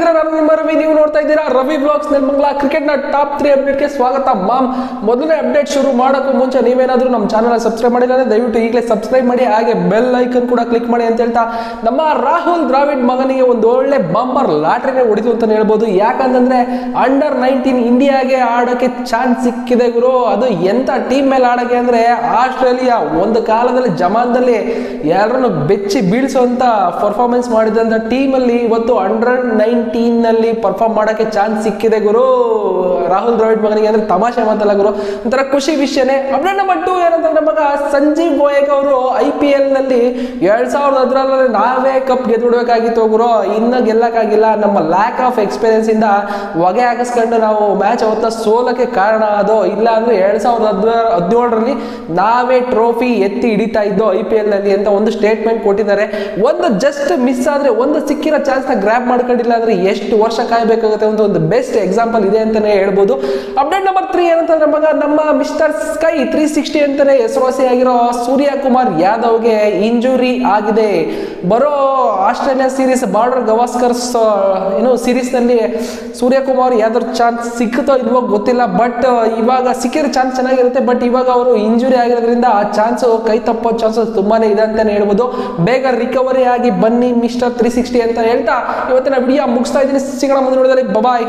ಸ್ನೇಹಿತರೆ ನಾನು ನಿಮ್ಮ ರವಿ, ನೀವು ನೋಡ್ತಾ ಇದ್ದೀರಾ ರವಿ ಬ್ಲಾಗ್ಸ್ ನೆಲಮಂಗಲ ಕ್ರಿಕೆಟ್ನ ಟಾಪ್ ತ್ರೀ ಅಪ್ಡೇಟ್ಗೆ ಸ್ವಾಗತ. ಮಾಮ್, ಮೊದಲನೇ ಅಪ್ಡೇಟ್ ಶುರು ಮಾಡೋಕ್ಕೂ ಮುಂಚೆ ನೀವೇನಾದರೂ ನಮ್ಮ ಚಾನಲ್ ಸಬ್ಸ್ಕ್ರೈಬ್ ಮಾಡಿಲ್ಲ ದಯವಿಟ್ಟು ಈಗಲೇ ಸಬ್ಸ್ಕ್ರೈಬ್ ಮಾಡಿ, ಹಾಗೆ ಬೆಲ್ ಐಕನ್ ಕೂಡ ಕ್ಲಿಕ್ ಮಾಡಿ ಅಂತ ಹೇಳ್ತಾ ನಮ್ಮ ರಾಹುಲ್ ದ್ರಾವಿಡ್ ಮಗನಿಗೆ ಒಂದು ಒಳ್ಳೆ ಬಂಪರ್ ಲಾಟ್ರಿನೇ ಹೊಡಿತು ಅಂತ ಹೇಳ್ಬೋದು. ಯಾಕಂತಂದ್ರೆ ಅಂಡರ್ ನೈನ್ಟೀನ್ ಇಂಡಿಯಾಗೆ ಆಡೋಕ್ಕೆ ಚಾನ್ಸ್ ಸಿಕ್ಕಿದೆ ಗುರು. ಅದು ಎಂತ ಟೀಮ್ ಮೇಲೆ ಆಡೋಕ್ಕೆ ಅಂದ್ರೆ ಆಸ್ಟ್ರೇಲಿಯಾ ಒಂದು ಕಾಲದಲ್ಲಿ ಜಮಾನದಲ್ಲಿ ಎಲ್ಲರನ್ನು ಬೆಚ್ಚಿ ಬೀಳಿಸುವಂತ ಪರ್ಫಾರ್ಮೆನ್ಸ್ ಮಾಡಿದಂತ ಟೀಮ್ ಅಲ್ಲಿ ಇವತ್ತು ಅಂಡರ್ ನೈನ್ಟೀನ್ ನಲ್ಲಿ ಪರ್ಫಾರ್ಮ್ ಮಾಡೋಕ್ಕೆ ಚಾನ್ಸ್ ಸಿಕ್ಕಿದೆ ಗುರು. ರಾಹುಲ್ ದ್ರಾವಿಡ್ ಮಗನಿಗೆ ಅಂದ್ರೆ ತಮಾಷೆ ಮಾತಲ್ಲ ಗುರು. ಒಂಥರ ಖುಷಿ ವಿಷಯನೇ. ನಂಬರ್ ಟೂ ಏನಂತಂದ್ರೆ ಮಗ, ಸಂಜೀವ್ ಗೋಯಕ್ ಅವರು ಐ ಪಿ ಎಲ್ನಲ್ಲಿ ಎರಡ್ ಸಾವಿರದ ಹದಿನಾರರಲ್ಲಿ ನಾವೇ ಕಪ್ ಗೆದ್ಬಿಡ್ಬೇಕಾಗಿತ್ತು ಗುರು. ಇನ್ನ ಗೆಲ್ಲಕ್ಕಾಗಿಲ್ಲ. ನಮ್ಮ ಲ್ಯಾಕ್ ಆಫ್ ಎಕ್ಸ್ಪೀರಿಯನ್ಸ್ ಇಂದ ಹೊಗೆ ಹಾಕಿಸ್ಕೊಂಡು ನಾವು ಮ್ಯಾಚ್ ಅವತ್ತ ಸೋಲಕ್ಕೆ ಕಾರಣ ಅದು. ಇಲ್ಲ ಅಂದ್ರೆ ಎರಡ್ ಸಾವಿರದ ಹದಿನಾರು, ಹದಿನೇಳರಲ್ಲಿ ನಾವೇ ಟ್ರೋಫಿ ಎತ್ತಿ ಹಿಡಿತಾ ಇದ್ದೋ ಐ ಪಿ ಎಲ್ನಲ್ಲಿ ಅಂತ ಒಂದು ಸ್ಟೇಟ್ಮೆಂಟ್ ಕೊಟ್ಟಿದ್ದಾರೆ. ಒಂದು ಜಸ್ಟ್ ಮಿಸ್ ಆದ್ರೆ, ಒಂದು ಸಿಕ್ಕಿರೋ ಚಾನ್ಸ್ನ ಗ್ರಾಪ್ ಮಾಡ್ಕೊಂಡಿಲ್ಲ ಅಂದ್ರೆ ಎಷ್ಟು ವರ್ಷ ಕಾಯಬೇಕಾಗುತ್ತೆ ಅಂತ ಒಂದು ಬೆಸ್ಟ್ ಎಕ್ಸಾಂಪಲ್ ಇದೆ ಅಂತಾನೆ ಹೇಳ್ಬೋದು. ಅಪ್ಡೇಟ್ ನಂಬರ್ ತ್ರೀ ಏನಂತಂದ್ರೆ ಮಗ, ನಮ್ಮ ಮಿಸ್ಟರ್ ಸ್ಕೈ ತ್ರೀ ಸಿಕ್ಸ್ಟಿ ಅಂತಾನೆ ಹೆಸರುವಾಸಿಯಾಗಿರೋ ಸೂರ್ಯ ಕುಮಾರ್ ಯಾದವ್ಗೆ ಇಂಜುರಿ ಆಗಿದೆ. ಬರೋ ಆಸ್ಟ್ರೇಲಿಯಾ ಸೀರೀಸ್ ಬಾರ್ಡರ್ ಗವಾಸ್ಕರ್ ಏನು ಸೀರೀಸ್ನಲ್ಲಿ ಸೂರ್ಯಕುಮಾರ್ ಯಾವ್ದಾದ್ರು ಚಾನ್ಸ್ ಸಿಕ್ಕುತ್ತೋ ಇಲ್ವೋ ಗೊತ್ತಿಲ್ಲ. ಬಟ್ ಇವಾಗ ಸಿಕ್ಕಿರೋ ಚಾನ್ಸ್ ಚೆನ್ನಾಗಿರುತ್ತೆ. ಬಟ್ ಇವಾಗ ಅವರು ಇಂಜುರಿ ಆಗಿರೋದ್ರಿಂದ ಆ ಚಾನ್ಸ್ ಕೈ ತಪ್ಪೋ ಚಾನ್ಸಸ್ ತುಂಬಾನೇ ಇದೆ ಅಂತಾನೆ ಹೇಳ್ಬೋದು. ಬೇಗ ರಿಕವರಿ ಆಗಿ ಬನ್ನಿ ಮಿಸ್ಟರ್ ತ್ರೀ ಸಿಕ್ಸ್ಟಿ ಅಂತ ಹೇಳ್ತಾ ಇವತ್ತಿನ ವಿಡಿಯೋ ಮುಗಿಸ್ತಾ ಇದ್ದೀನಿ. ಸಿಗೋಣ ಮುಂದೆ ನೋಡಿದರೆ ಬಾಯ್